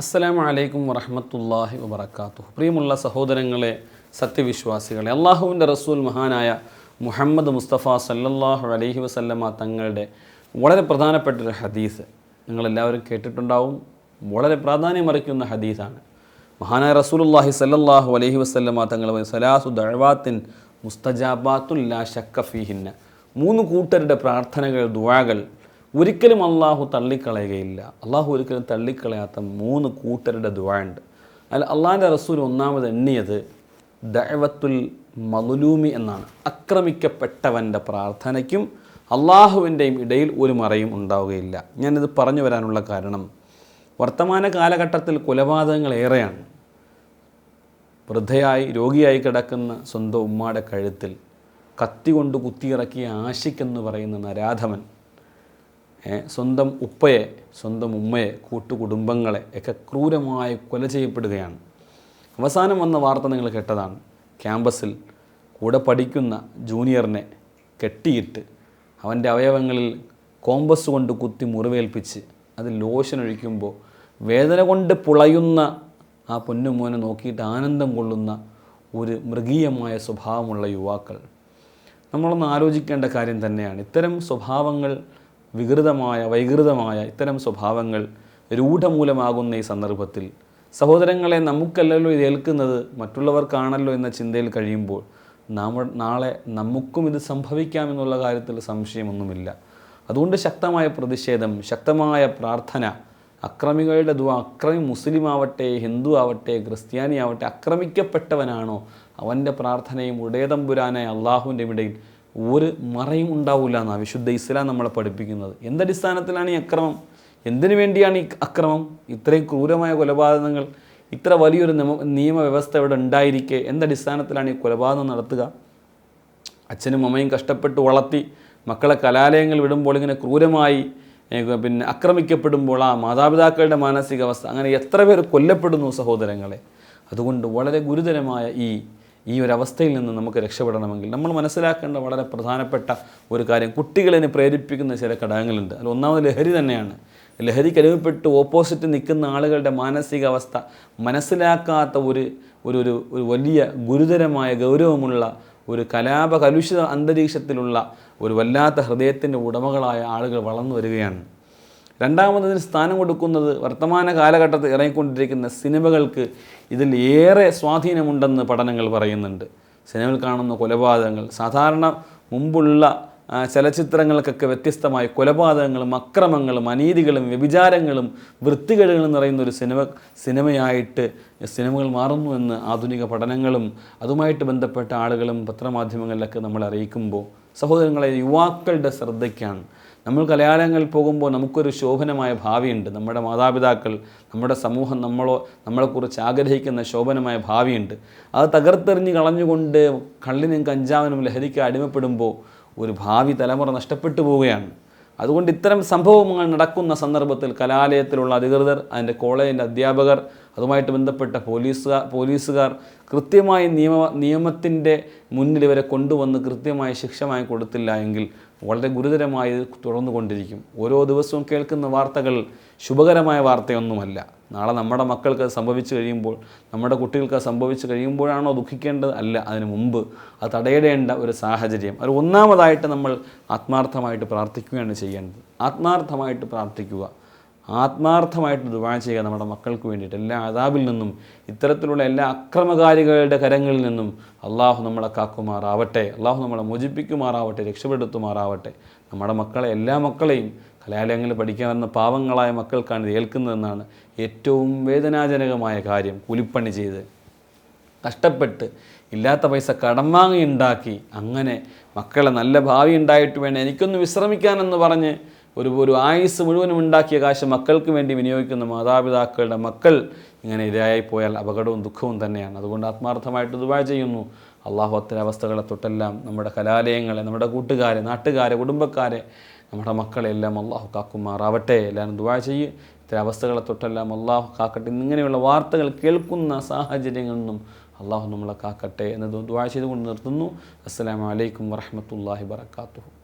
അസ്സലാമു അലൈക്കും വറഹമത്തല്ലാഹി വബർക്കാത്തു പ്രിയമുള്ള സഹോദരങ്ങളെ സത്യവിശ്വാസികളെ അള്ളാഹുവിന്റെ റസൂൽ മഹാനായ മുഹമ്മദ് മുസ്തഫ സല്ലല്ലാഹു അലൈഹി വസല്ലമ തങ്ങളുടെ വളരെ പ്രധാനപ്പെട്ട ഒരു ഹദീസ് നിങ്ങളെല്ലാവരും കേട്ടിട്ടുണ്ടാവും. വളരെ പ്രാധാന്യമറിക്കുന്ന ഹദീസാണ്. മഹാനായ റസൂലുള്ളാഹി സല്ലല്ലാഹു അലൈഹി വസല്ലമ തങ്ങൾ സലാസു ദഴവാത്തിൻ മുസ്തജാബാത്തുല്ലാ ഷക്കഫീഹിന്ന മൂന്ന് കൂട്ടരുടെ പ്രാർത്ഥനകൾ ദുആകൾ ഒരിക്കലും അള്ളാഹു തള്ളിക്കളയുകയില്ല. അള്ളാഹു ഒരിക്കലും തള്ളിക്കളയാത്ത മൂന്ന് കൂട്ടരുടെ ദുആ അതിൽ അള്ളാഹിന്റെ റസൂൽ ഒന്നാമത് എണ്ണിയത് ദഅവത്തുൽ മലുലൂമി എന്നാണ്. അക്രമിക്കപ്പെട്ടവന്റെ പ്രാർത്ഥനയ്ക്കും അള്ളാഹുവിന്റെയും ഇടയിൽ ഒരു മറയും ഉണ്ടാവുകയില്ല. ഞാനിത് പറഞ്ഞു വരാനുള്ള കാരണം വർത്തമാന കാലഘട്ടത്തിൽ കൊലപാതകങ്ങൾ ഏറെയാണ്. വൃദ്ധയായി രോഗിയായി കിടക്കുന്ന സ്വന്തം ഉമ്മാടെ കഴുത്തിൽ കത്തി കൊണ്ട് കുത്തിയിറക്കിയ ആശിക്കെന്ന് പറയുന്ന നരാധമൻ സ്വന്തം ഉപ്പയെ സ്വന്തം ഉമ്മയെ കൂട്ടുകുടുംബങ്ങളെ ഒക്കെ ക്രൂരമായി കൊല ചെയ്യപ്പെടുകയാണ്. അവസാനം വന്ന വാർത്ത നിങ്ങൾ കേട്ടതാണ്. ക്യാമ്പസിൽ കൂടെ പഠിക്കുന്ന ജൂനിയറിനെ കെട്ടിയിട്ട് അവന്റെ അവയവങ്ങളിൽ കോമ്പസ് കൊണ്ട് കുത്തി മുറിവേൽപ്പിച്ച് അത് ലോഷൻ ഒഴിക്കുമ്പോൾ വേദന കൊണ്ട് പുളയുന്ന ആ പൊന്നുമോനെ നോക്കിയിട്ട് ആനന്ദം കൊള്ളുന്ന ഒരു മൃഗീയമായ സ്വഭാവമുള്ള യുവാക്കൾ. നമ്മളൊന്ന് ആലോചിക്കേണ്ട കാര്യം തന്നെയാണ്. ഇത്തരം സ്വഭാവങ്ങൾ വികൃതമായ വൈകൃതമായ ഇത്തരം സ്വഭാവങ്ങൾ രൂഢമൂലമാകുന്ന ഈ സന്ദർഭത്തിൽ സഹോദരങ്ങളെ നമുക്കല്ലല്ലോ ഇത് ഏൽക്കുന്നത് മറ്റുള്ളവർക്കാണല്ലോ എന്ന ചിന്തയിൽ കഴിയുമ്പോൾ നമ്മൾ നാളെ നമുക്കും ഇത് സംഭവിക്കാമെന്നുള്ള കാര്യത്തിൽ സംശയമൊന്നുമില്ല. അതുകൊണ്ട് ശക്തമായ പ്രതിഷേധം ശക്തമായ പ്രാർത്ഥന അക്രമികളുടെ ദുവ അക്രമി മുസ്ലിം ആവട്ടെ ഹിന്ദു ആവട്ടെ ക്രിസ്ത്യാനി ആവട്ടെ അക്രമിക്കപ്പെട്ടവനാണോ അവന്റെ പ്രാർത്ഥനയും ഉടയതമ്പുരാനായ അള്ളാഹുവിന്റെ ഇടയിൽ ഒരു മറയും ഉണ്ടാവില്ല എന്നാണ് വിശുദ്ധ ഇസ്ലാം നമ്മളെ പഠിപ്പിക്കുന്നത്. എന്തടിസ്ഥാനത്തിലാണ് ഈ അക്രമം? എന്തിനു വേണ്ടിയാണ് ഈ അക്രമം? ഇത്രയും ക്രൂരമായ കൊലപാതകങ്ങൾ ഇത്ര വലിയൊരു നിയമ നിയമവ്യവസ്ഥ ഇവിടെ ഉണ്ടായിരിക്കെ എന്തടിസ്ഥാനത്തിലാണ് ഈ കൊലപാതകം നടത്തുക? അച്ഛനും അമ്മയും കഷ്ടപ്പെട്ട് വളർത്തി മക്കളെ കലാലയങ്ങൾ വിടുമ്പോൾ ഇങ്ങനെ ക്രൂരമായി പിന്നെ ആക്രമിക്കപ്പെടുമ്പോൾ ആ മാതാപിതാക്കളുടെ മാനസികാവസ്ഥ അങ്ങനെ എത്ര പേർ കൊല്ലപ്പെടുന്നു സഹോദരങ്ങളെ? അതുകൊണ്ട് വളരെ ഗുരുതരമായ ഈ ഈ ഒരു അവസ്ഥയിൽ നിന്ന് നമുക്ക് രക്ഷപ്പെടണമെങ്കിൽ നമ്മൾ മനസ്സിലാക്കേണ്ട വളരെ പ്രധാനപ്പെട്ട ഒരു കാര്യം. കുട്ടികളെ പ്രേരിപ്പിക്കുന്ന ചില ഘടകങ്ങളുണ്ട്. അതിൽ ഒന്നാമത് ലഹരി തന്നെയാണ്. ലഹരിക്ക് അനുഭവപ്പെട്ട് ഓപ്പോസിറ്റ് നിൽക്കുന്ന ആളുകളുടെ മാനസികാവസ്ഥ മനസ്സിലാക്കാത്ത ഒരു ഒരു ഒരു വലിയ ഗുരുതരമായ ഗൗരവമുള്ള ഒരു കലാപകലുഷിത അന്തരീക്ഷത്തിലുള്ള ഒരു വല്ലാത്ത ഹൃദയത്തിന്റെ ഉടമകളായ ആളുകൾ വളർന്നു വരികയാണ്. രണ്ടാമതിന് സ്ഥാനം കൊടുക്കുന്നത് വർത്തമാന കാലഘട്ടത്തിൽ ഇറങ്ങിക്കൊണ്ടിരിക്കുന്ന സിനിമകൾക്ക് ഇതിൽ ഏറെ സ്വാധീനമുണ്ടെന്ന് പഠനങ്ങൾ പറയുന്നുണ്ട്. സിനിമയിൽ കാണുന്ന കൊലപാതകങ്ങൾ സാധാരണ മുമ്പുള്ള ചലച്ചിത്രങ്ങൾക്കൊക്കെ വ്യത്യസ്തമായി കൊലപാതകങ്ങളും അക്രമങ്ങളും അനീതികളും വ്യഭിചാരങ്ങളും വൃത്തികേടുകളും നിറയുന്ന ഒരു സിനിമ സിനിമയായിട്ട് സിനിമകൾ മാറുന്നു എന്ന് ആധുനിക പഠനങ്ങളും അതുമായിട്ട് ബന്ധപ്പെട്ട ആളുകളും പത്രമാധ്യമങ്ങളിലൊക്കെ നമ്മൾ അറിയിക്കുമ്പോൾ സഹോദരങ്ങളെ യുവാക്കളുടെ ശ്രദ്ധയ്ക്കാണ് നമ്മൾ കലാലയങ്ങളിൽ പോകുമ്പോൾ നമുക്കൊരു ശോഭനമായ ഭാവിയുണ്ട്. നമ്മുടെ മാതാപിതാക്കൾ നമ്മുടെ സമൂഹം നമ്മളോ നമ്മളെക്കുറിച്ച് ആഗ്രഹിക്കുന്ന ശോഭനമായ ഭാവിയുണ്ട്. അത് തകർത്തെറിഞ്ഞ് കളഞ്ഞുകൊണ്ട് കള്ളിനും കഞ്ചാവിനും ലഹരിക്ക് അടിമപ്പെടുമ്പോൾ ഒരു ഭാവി തലമുറ നഷ്ടപ്പെട്ടു പോവുകയാണ്. അതുകൊണ്ട് ഇത്തരം സംഭവങ്ങൾ നടക്കുന്ന സന്ദർഭത്തിൽ കലാലയത്തിലുള്ള അധികൃതർ അതിന്റെ കോളേജിന്റെ അധ്യാപകർ അതുമായിട്ട് ബന്ധപ്പെട്ട പോലീസുകാർ പോലീസുകാർ കൃത്യമായി നിയമ നിയമത്തിന്റെ മുന്നിൽ ഇവരെ കൊണ്ടുവന്ന് കൃത്യമായ ശിക്ഷമായി കൊടുത്തില്ല എങ്കിൽ വളരെ ഗുരുതരമായി തുടർന്നുകൊണ്ടിരിക്കും. തുടർന്നു കൊണ്ടിരിക്കും ഓരോ ദിവസവും കേൾക്കുന്ന വാർത്തകൾ ശുഭകരമായ വാർത്തയൊന്നുമല്ല. നാളെ നമ്മുടെ മക്കൾക്ക് സംഭവിച്ചു കഴിയുമ്പോൾ നമ്മുടെ കുട്ടികൾക്ക് സംഭവിച്ചു കഴിയുമ്പോഴാണോ ദുഃഖിക്കേണ്ടത്? അല്ല അതിനു മുമ്പ് അത് തടയിടേണ്ട ഒരു സാഹചര്യം. അത് ഒന്നാമതായിട്ട് നമ്മൾ ആത്മാർത്ഥമായിട്ട് പ്രാർത്ഥിക്കുകയാണ് ചെയ്യേണ്ടത്. ആത്മാർത്ഥമായിട്ട് പ്രാർത്ഥിക്കുക. ആത്മാർത്ഥമായിട്ട് ദുവാ ചെയ്യുക നമ്മുടെ മക്കൾക്ക് വേണ്ടിയിട്ട്. എല്ലാ അതാബിൽ നിന്നും ഇത്തരത്തിലുള്ള എല്ലാ അക്രമകാരികളുടെ കരങ്ങളിൽ നിന്നും അള്ളാഹു നമ്മളെ കാക്കുമാറാവട്ടെ അള്ളാഹു നമ്മളെ മോചിപ്പിക്കുമാറാവട്ടെ രക്ഷപ്പെടുത്തുമാറാവട്ടെ. നമ്മുടെ മക്കളെ എല്ലാ മക്കളെയും കലാലയങ്ങളിൽ പഠിക്കാൻ വരുന്ന പാവങ്ങളായ മക്കൾക്കാണ് ഇത് ഏൽക്കുന്നതെന്നാണ് ഏറ്റവും വേദനാജനകമായ കാര്യം. കൂലിപ്പണി ചെയ്ത് കഷ്ടപ്പെട്ട് ഇല്ലാത്ത പൈസ കടം വാങ്ങി ഉണ്ടാക്കി അങ്ങനെ മക്കളെ നല്ല ഭാവി ഉണ്ടായിട്ട് വേണം. എനിക്കൊന്ന് വിശ്രമിക്കാനെന്ന് പറഞ്ഞ് ഒരു ഒരു ആയുസ് മുഴുവനും ഉണ്ടാക്കിയ കാശ് മക്കൾക്ക് വേണ്ടി വിനിയോഗിക്കുന്ന മാതാപിതാക്കളുടെ മക്കൾ ഇങ്ങനെ ഇരയായി പോയാൽ അപകടവും ദുഃഖവും തന്നെയാണ്. അതുകൊണ്ട് ആത്മാർത്ഥമായിട്ട് ദുബായ് ചെയ്യുന്നു. അള്ളാഹു അത്തരം അവസ്ഥകളെ തൊട്ടെല്ലാം നമ്മുടെ കലാലയങ്ങളെ നമ്മുടെ കൂട്ടുകാരെ നാട്ടുകാരെ കുടുംബക്കാരെ നമ്മുടെ മക്കളെ എല്ലാം അള്ളാഹു കാക്കുമാറാവട്ടെ. എല്ലാവരും ദുബാ ചെയ്യ്. ഇത്തരം അവസ്ഥകളെ തൊട്ടെല്ലാം അള്ളാഹു കാക്കട്ടെ. ഇങ്ങനെയുള്ള വാർത്തകൾ കേൾക്കുന്ന സാഹചര്യങ്ങളിൽ നിന്നും അള്ളാഹു നമ്മളെ കാക്കട്ടെ എന്നത് ദുബാ ചെയ്തുകൊണ്ട് നിർത്തുന്നു. അസ്സലാമു അലൈക്കും വറഹമത്തല്ലാഹി വബർക്കാത്തുഹു